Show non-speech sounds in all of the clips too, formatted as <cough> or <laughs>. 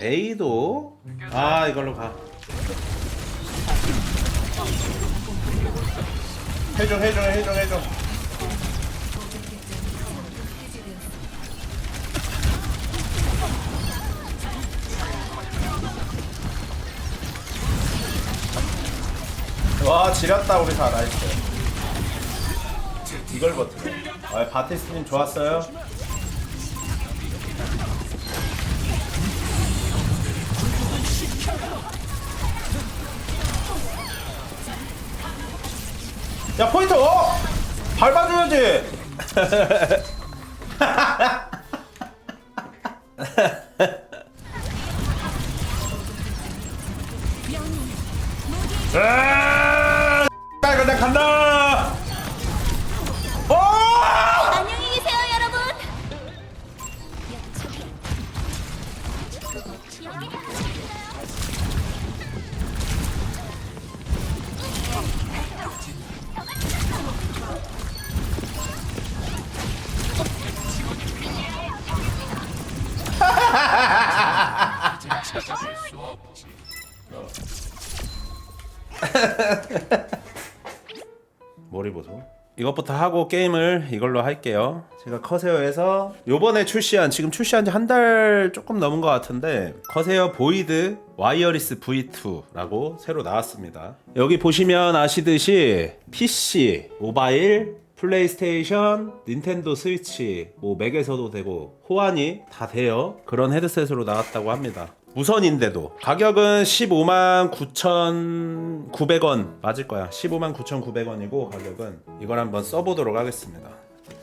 A도 아 이걸로 가. 해줘 해줘 해줘 해줘. 와 지렸다 우리 다. 나이스. 이걸 버티네 아 바티스님 좋았어요 야 포인트 어! 밟아줘야지 <laughs> 아, 나나 간다 <laughs> 머리 보소. 이것부터 하고 게임을 이걸로 할게요. 제가 커세어에서 요번에 출시한 지금 출시한 지 한 달 조금 넘은 것 같은데 커세어 보이드 와이어리스 V2라고 새로 나왔습니다. 여기 보시면 아시듯이 PC, 모바일, 플레이스테이션, 닌텐도 스위치, 뭐 맥에서도 되고 호환이 다 돼요. 그런 헤드셋으로 나왔다고 합니다. 무선인데도 가격은 15만 9,900원 맞을 거야. 15만 9,900원이고 가격은 이걸 한번 써보도록 하겠습니다.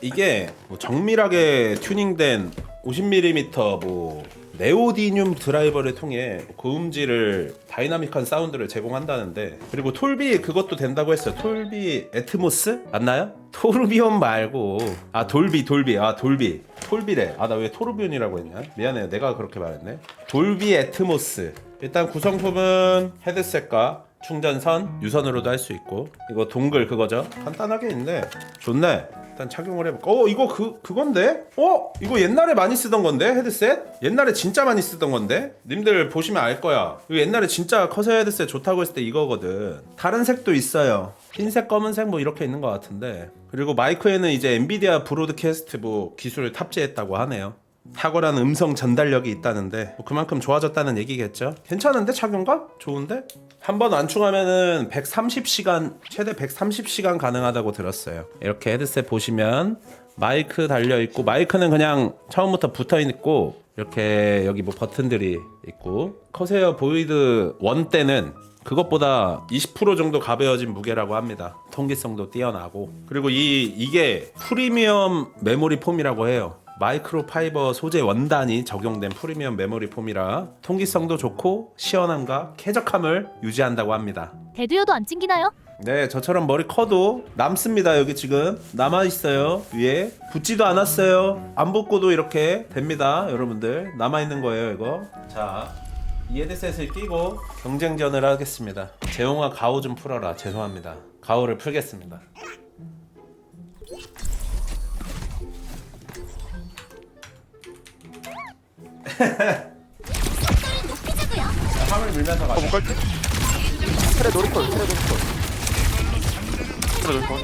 이게 뭐 정밀하게 튜닝된 50mm 뭐 네오디듐 드라이버를 통해 고음질을 다이나믹한 사운드를 제공한다는데 그리고 톨비 그것도 된다고 했어요. 톨비 에트모스 맞나요? 토르비온 말고 아 돌비 돌비 아 돌비 톨비래. 아나 왜 토르비온이라고 했냐? 미안해요 내가 그렇게 말했네. 돌비 에트모스. 일단 구성품은 헤드셋과 충전선 유선으로도 할 수 있고. 이거 동글 그거죠? 간단하게 있네. 좋네 일단 착용을 해볼까? 어 이거 그 그건데? 어? 이거 옛날에 많이 쓰던 건데? 헤드셋? 옛날에 진짜 많이 쓰던 건데? 님들 보시면 알 거야. 이거 옛날에 진짜 커서 헤드셋 좋다고 했을 때 이거거든. 다른 색도 있어요. 흰색 검은색 뭐 이렇게 있는 것 같은데. 그리고 마이크에는 이제 엔비디아 브로드캐스트 뭐 기술을 탑재했다고 하네요 탁월한 음성 전달력이 있다는데 뭐 그만큼 좋아졌다는 얘기겠죠. 괜찮은데 착용감? 좋은데? 한 번 완충하면은 130시간 최대 130시간 가능하다고 들었어요. 이렇게 헤드셋 보시면 마이크 달려 있고 마이크는 그냥 처음부터 붙어 있고 이렇게 여기 뭐 버튼들이 있고 커세어 보이드 원 때는 그것보다 20% 정도 가벼워진 무게라고 합니다. 통기성도 뛰어나고 그리고 이 이게 프리미엄 메모리 폼이라고 해요. 마이크로 파이버 소재 원단이 적용된 프리미엄 메모리 폼이라 통기성도 좋고 시원함과 쾌적함을 유지한다고 합니다. 대두여도 안 찡기나요? 네, 저처럼 머리 커도 남습니다. 여기 지금 남아 있어요. 위에 붙지도 않았어요. 안 붙고도 이렇게 됩니다, 여러분들. 남아 있는 거예요, 이거. 자, 이 헤드셋을 끼고 경쟁전을 하겠습니다. 재홍아 가오 좀 풀어라. 죄송합니다. 가오를 풀겠습니다. 화물 밀면서 가자. 못 갈게. 트레 노리콜, 트레 노리콜. 트레 노리콜.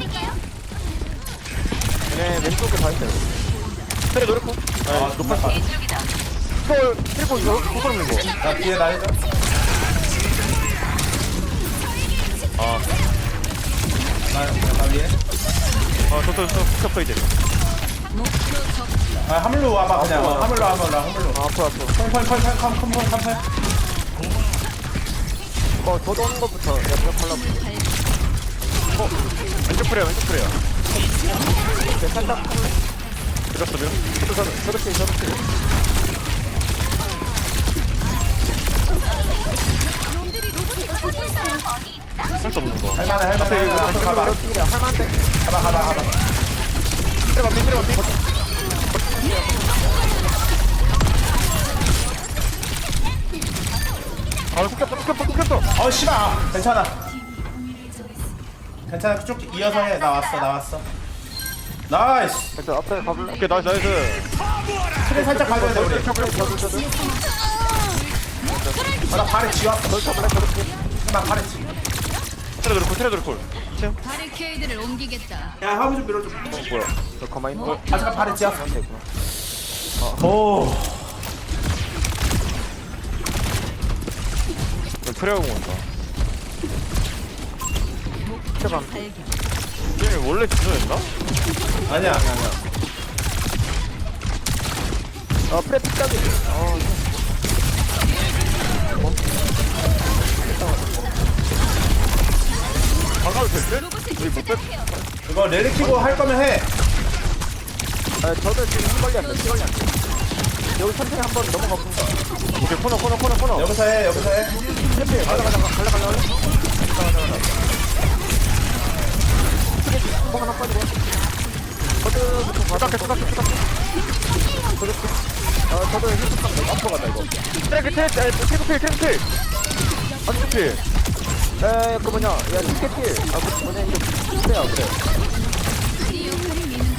얘네 왼쪽에 다 있어요. 트레 노리콜. 아, 높을 것 콜, 트리고 이거, 고소름 이거. 자, 뒤에 나 해줘. 아, 나, 나 위에. 아, 저, 저, 저, 스톱 이제. 아, 화물로 와봐, 그냥. 화물로 와봐, 나 화물로. 아, 앞으로, 앞으로. 컴컴컴컴 컴컴 컴컴 어, 저도 오는 것부터 옆에 팔라고. 어, 왼쪽 프레야, 왼쪽 프레야. 오케이, 살짝. 저도, 저도 킬, 저도 킬. 할수 없는 거. 할만해 할만해 이거 앞으로 가봐 할만한데. 가봐 가봐 가봐 트레 반피, 트레 반피. 아. 어 씨발 괜찮아 괜찮아 쭉 이어서 해 나 왔어 나 왔어 나이스 일단 앞에 가볼래? 오케이, 나이스, 나이스. 트레 살짝 가져야 돼 우리. 아, 나 발에 지웠어. 너 잡을래 저렇게 나 발에 지. 트레 드르콜 트레 드르콜 챔 바리케이드를 옮기겠다. 야, 화면 좀 밀어줘. 어, 뭐야 너 가만히 있어 아, 잠깐 발에 있구나 오. 너 트레 공 온다 트레 방 게임 원래 지도였나? 아니야. 아니야, 아니야. 아 프레 픽딱이 아 방가도 될 듯? 우리 못 뺐... 이거 레드 키고 할 거면 해. 아 저도 지금 시간이 안돼 시간이 안 돼 여기 천천히 한번 넘어가 오케이 코너 코너 코너 코너 여기서 해, 여기서 해. 챔피 가자 가자 가자 가자 가자 한번 하나 빠지고 저도부터 가닥해 가닥해 가닥해 그렇게 아 저도 힐스방 너무 앞으로 가자 이거 트랙 트랙 트랙 트랙 트랙 트랙 안쪽 필 에, 그 뭐냐, 야, 티켓 필. 아, 그 뭐냐, 이거 그래야 그래. 네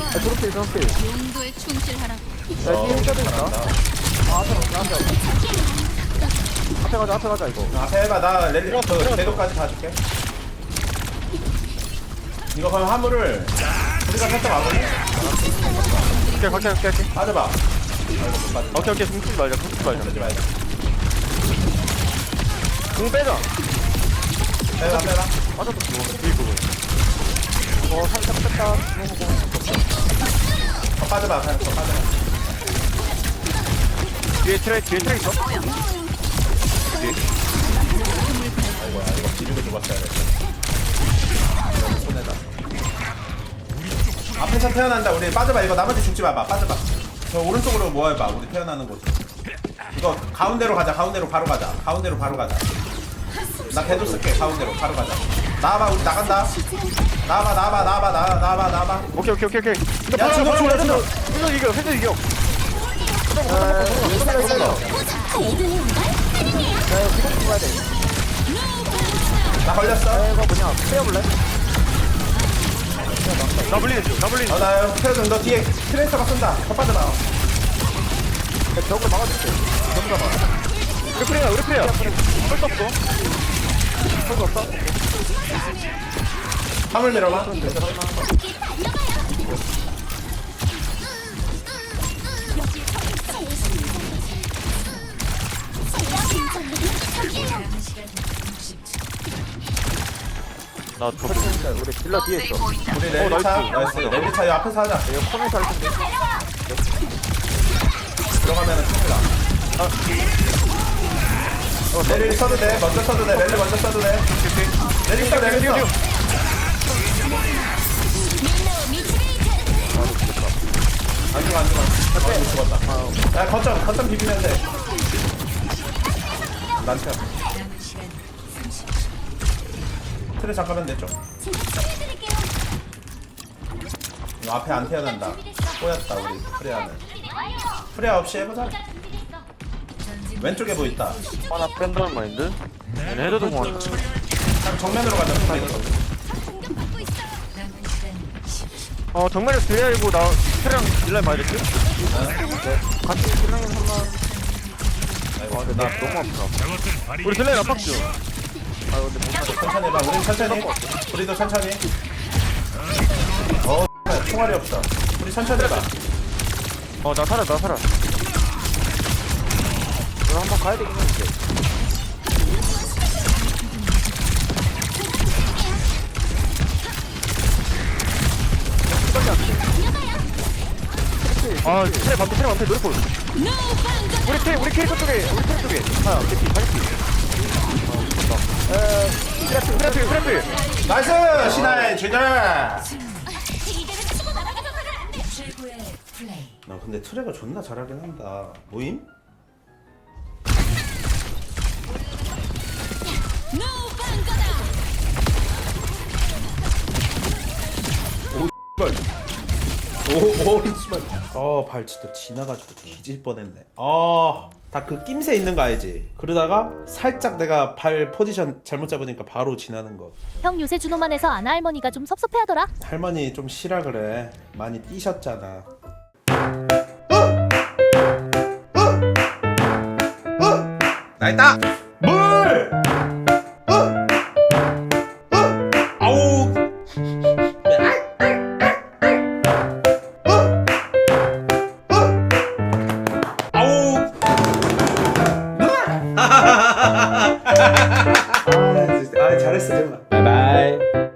아, 저렇게, 저렇게. 용도에 충실하라고. 야, 뒤에 힐까도 있다. 아, 앞에 가자, 앞에 가자. 앞에 가자, 앞에 가자, 이거. 앞에 해봐. 나 레드 그 궤도까지 봐줄게. 이거 그럼 화물을 우리가 살짝 와볼래? 오케이, 갈게, 갈게, 갈게. 빠져봐. 아이고. 오케이, 오케이, 숨지 말자, 숨지 말자. 빠지지 말자. 공 빼자. 빼라, 빼라. 맞아도 좋아. 뒤 부분. 어, 살짝 뺐다. 더 빠져봐, 그냥 더 빠져봐. 뒤에 트랙, 뒤에 트랙 있어? 뒤에. 아이고, 야, 이거 기름을 줘봤어야 돼. 손해다. 앞에서 태어난다. 우리 빠져봐. 이거 나머지 죽지 마봐. 빠져봐. 저 오른쪽으로 모아봐. 우리 태어나는 곳. 이거 가운데로 가자. 가운데로 바로 가자. 가운데로 바로 가자. 나 배도 쓸게. 가운데로 바로 가자. 나와봐. 우리 나간다. 나와봐. 나와봐. 나와봐. 나, 나와봐. 나와봐. 오케이, 오케이, 오케이, 오케이. 야, 지금 죽어, 지금. 회전 이겨, 회전 이겨. 나 걸렸어. 이거 뭐냐, 빼어볼래? 중, 나 불리는 어, 나 태어난 너 뒤에 트레이서가 쏜다. 더 빠져봐. 중. 벽으로 막아줄게. 우리 프레야, 우리 프레야. 펄도 없어. 펄도 없어? 화물 밀어봐. 나 저, 우리 딜러 뒤에 있어. 우리 어, 레드차. 나이스. 나이스. 레드차 이 앞에서 하자. 이거 코너에서 할 텐데. 들어가면은 큰일 나. 어, 랠리 써도 돼. 먼저 써도 돼. 랠리 먼저 써도 돼. 랠리 써, 랠리 써. 안 죽어, 안 죽어. 안 죽었다. 야, 거점, 거점 비비면 돼. 난태. 틀에 잠깐만 내줘. 이거 앞에 안 태어난다. 꼬였다, 우리 프레아는. 프레아 없이 해보자. 왼쪽에 뭐 있다. 하나 뺀다는 마인드? 얘네 헤드도 공하네. 그냥 정면으로 가자. 어, 정면에 드레이고 나 트레랑 딜라이 됐지? 네. 같이 딜라이 한번. 아, 근데 나 너무 아프다. 우리 딜라이 압박죠? 아, 근데 못 맞아. 천천히 해봐. 우린 천천히. 우리도 천천히. 어, 총알이 없어. 우리 천천히 해봐. 어, 나 살아, 나 살아. 이거 한번 가야 되긴 했는데. 아, 트레 반대, 트레 반대, 노래 볼. 우리 트레, 우리 캐릭터 쪽에, 우리 트레 쪽에. 아, 개피, 개피. 어, 트래필, 트래필. 나이스! 신하의 주절! 나 근데 트레가 존나 잘하긴 한다. 모임? 오, 발. 오, 오, 씨발. 어, 발 진짜 지나가지고 뒤질 뻔했네. 어, 다그 낌새 있는 거 알지? 그러다가 살짝 내가 발 포지션 잘못 잡으니까 바로 지나는 거. 형 요새 준호만 해서 아나 할머니가 좀 섭섭해하더라. 할머니 좀 쉬라 그래. 많이 뛰셨잖아. 나 있다.